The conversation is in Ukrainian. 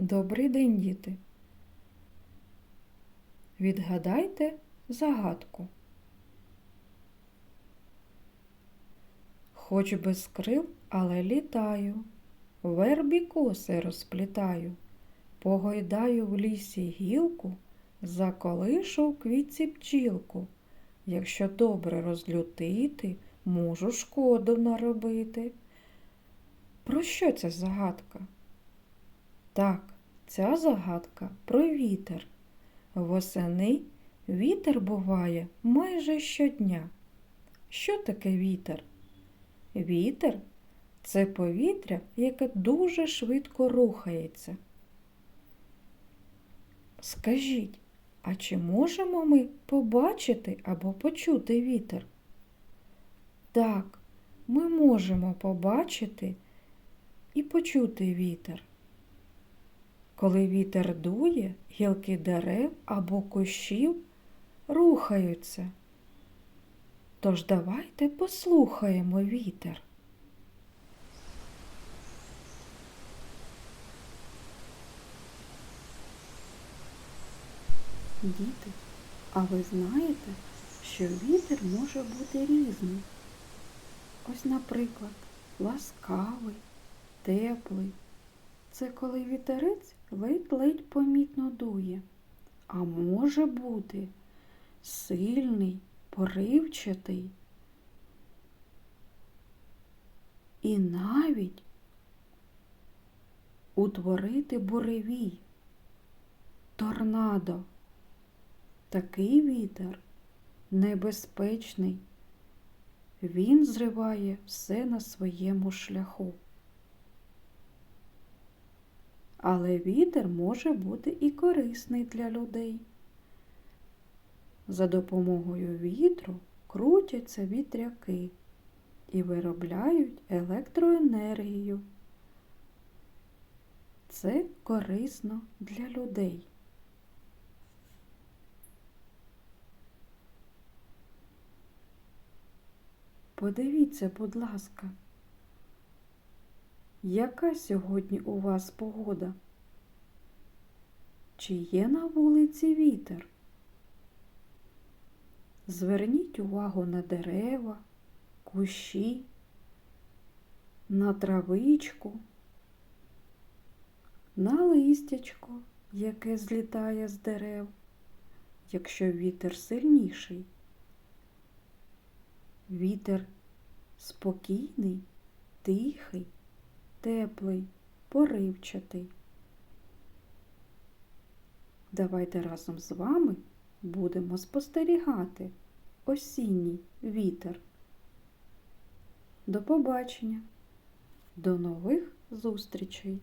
Добрий день, діти. Відгадайте загадку. Хоч без крил, але літаю, вербі коси розплітаю, погойдаю в лісі гілку, заколишу в квітці пчілку. Якщо добре розлютити, можу шкоду наробити. Про що ця загадка? Так, ця загадка про вітер. Восени вітер буває майже щодня. Що таке вітер? Вітер це повітря, яке дуже швидко рухається. Скажіть, а чи можемо ми побачити або почути вітер? Так, ми можемо побачити і почути вітер. Коли вітер дує, гілки дерев або кущів рухаються. Тож давайте послухаємо вітер. Діти, а ви знаєте, що вітер може бути різний? Ось, наприклад, ласкавий, теплий. Це коли вітерець ледь-ледь помітно дує, а може бути сильний, поривчатий. І навіть утворити буревій, торнадо. Такий вітер небезпечний. Він зриває все на своєму шляху. Але вітер може бути і корисний для людей. За допомогою вітру крутяться вітряки і виробляють електроенергію. Це корисно для людей. Подивіться, будь ласка, яка сьогодні у вас погода? Чи є на вулиці вітер? Зверніть увагу на дерева, кущі, на травичку, на листячко, яке злітає з дерев, якщо вітер сильніший. Вітер спокійний, тихий, теплий, поривчатий. Давайте разом з вами будемо спостерігати осінній вітер. До побачення, до нових зустрічей!